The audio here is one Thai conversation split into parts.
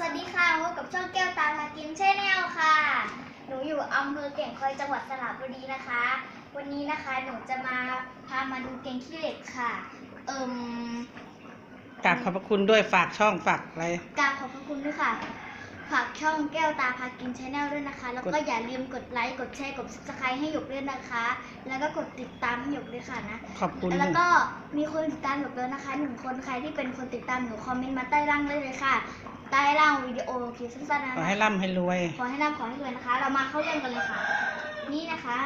สวัสดีค่ะพบกับช่องแก้วตาพากินชแนลค่ะ หนูอยู่อำเภอแก่งคอยจังหวัดสระบุรีนะคะ วันนี้นะคะหนูจะมาพามาดูแกงขี้เหล็กค่ะ เอิ่มกราบขอบพระคุณด้วยฝากช่องฝากอะไร กราบขอบพระคุณด้วยค่ะ ฝากช่องแก้วตาพากินชแนลด้วยนะคะ แล้วก็กดอย่าลืมกดไลค์ กดแชร์ กด subscribe ให้หยกด้วยนะคะ แล้วก็กดติดตามให้หยกด้วยค่ะนะ ขอบคุณแล้วก็มีคนติดตามหยกแล้วนะคะหนึ่งคน ใครที่เป็นคนติดตามหนูคอมเมนต์มาใต้ล่างได้เลยค่ะ ใต้ล่างวิดีโอคลิปสั้นๆนะขอคะให้ร่ำให้รวย ขอให้ร่ำขอให้รวยนะคะ เรามาเข้าเรื่องกันเลยค่ะ นี่นะคะ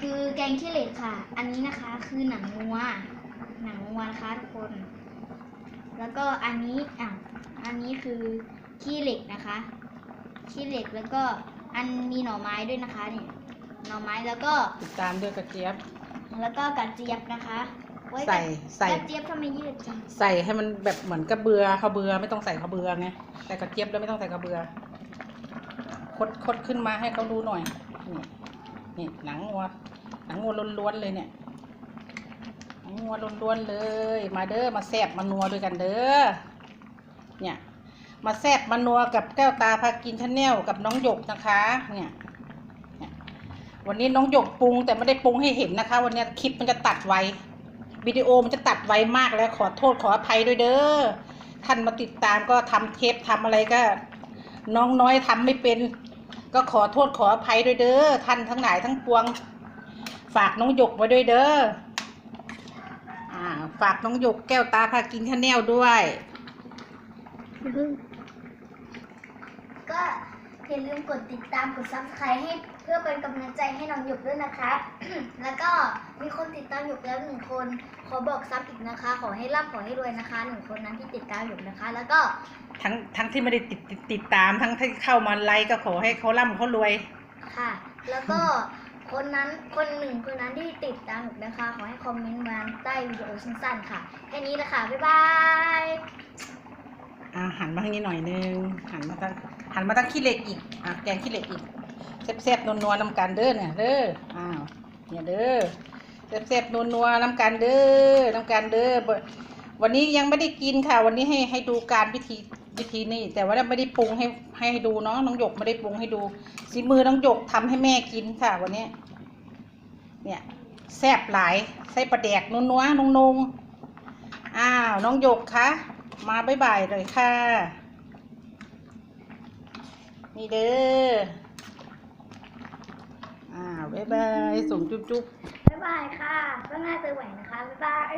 คือแกงขี้เหล็กค่ะ อันนี้นะคะคือหนังงัว หนังงัวนะคะทุกคน แล้วก็อันนี้อะอันนี้คือขี้เหล็กนะคะ ขี้เหล็กแล้วก็อันมีหน่อไม้ด้วยนะคะเนี่ยหน่อไม้แล้วก็ติดตามด้วยกระเจี๊ยบ แล้วก็กระเจี๊ยบนะคะไว้ ใส่กระใส่กระเจี๊ยบทำไมยืดจังใส่ให้มันแบบเหมือนกระเบือข้าวเบือไม่ต้องใส่ข้าวเบือไงแต่กระเจี๊ยบแล้วไม่ต้องใส่กระเบือ คดคดขึ้นมาให้เขาดูหน่อย นี่นี่หนังงัวหนังงัวล้วนๆเลยเนี่ยหนังงัวล้วนๆเลย มาเด้อมาแซบมานัวด้วยกันเด้อเนี่ยมาแซบมานัวกับแก้วตาพากินชาแนลกับน้องหยกนะคะ เนี่ยเนี่ยวันนี้น้องหยกปรุงแต่ไม่ได้ปรุงให้เห็นนะคะ วันนี้คลิปมันจะตัดไว วิดีโอมันจะตัดไวมากแล้วขอโทษขออภัยด้วยเด้อท่านมาติดตามก็ทำเทปทำอะไรก็ น้องน้อยทำไม่เป็น ก็ขอโทษขออภัยด้วยเด้อท่านทั้งหลายทั้งปวง ฝากน้องหยกไว้ด้วยเด้ออ่า ฝากน้องหยกแก้วตาพากินชาแนลด้วย ก็อย่าลืมกดติดตามกด subscribe ให้ พื่อเป็นกำลังใจให้น้องหยกด้วยนะคะแล้วก็มีคนติดตามหยกแล้วหนึ่งคน ขอบอกซ้ำอีกนะคะ ขอให้ร่ำขอให้รวยนะคะหนึ่งคนนั้นที่ติดตามหยกนะคะ แล้วก็ทั้งทั้งที่ไม่ได้ติดติดติดตามทั้งที่เข้ามาไลค์ก็ขอให้เขาร่ำเขารวยค่ะ แล้วก็คนนั้นคนหนึ่งคนนั้นที่ติดตามหยกนะคะ ขอให้คอมเมนต์มาใต้วิดีโอสั้นๆค่ะแค่นี้นะคะบ๊ายบายอ่าหันมาทางนี้หน่อยนึงหันมาทางหันมาทางขี้เหล็กอีกอะแกงขี้เหล็กอีก แซ่บๆนัวๆน้ำกันเด้อเนี่ยเด้ออ้าวเนี่ยเด้อแซ่บๆนัวๆน้ำกันเด้อน้ำกันเด้อวันนี้ยังไม่ได้กินค่ะ วันนี้ให้ให้ดูการวิธีวิธีนี่แต่ว่าไม่ได้ปรุงให้ให้ดูเนาะน้องหยกไม่ได้ปรุงให้ดูสีมือน้องหยกทำให้แม่กินค่ะ วันนี้ เนี่ยแซ่บหลายใส่ปลาแดกนัวๆนุ่งอ้าวน้องหยกคะมาบ๊ายบายเลยค่ะ นี่เด้อ บ๊ายบายส่งจุ๊บจุ๊บ บ๊ายบายค่ะก็น่าเจอไหวนะคะ บ๊ายบาย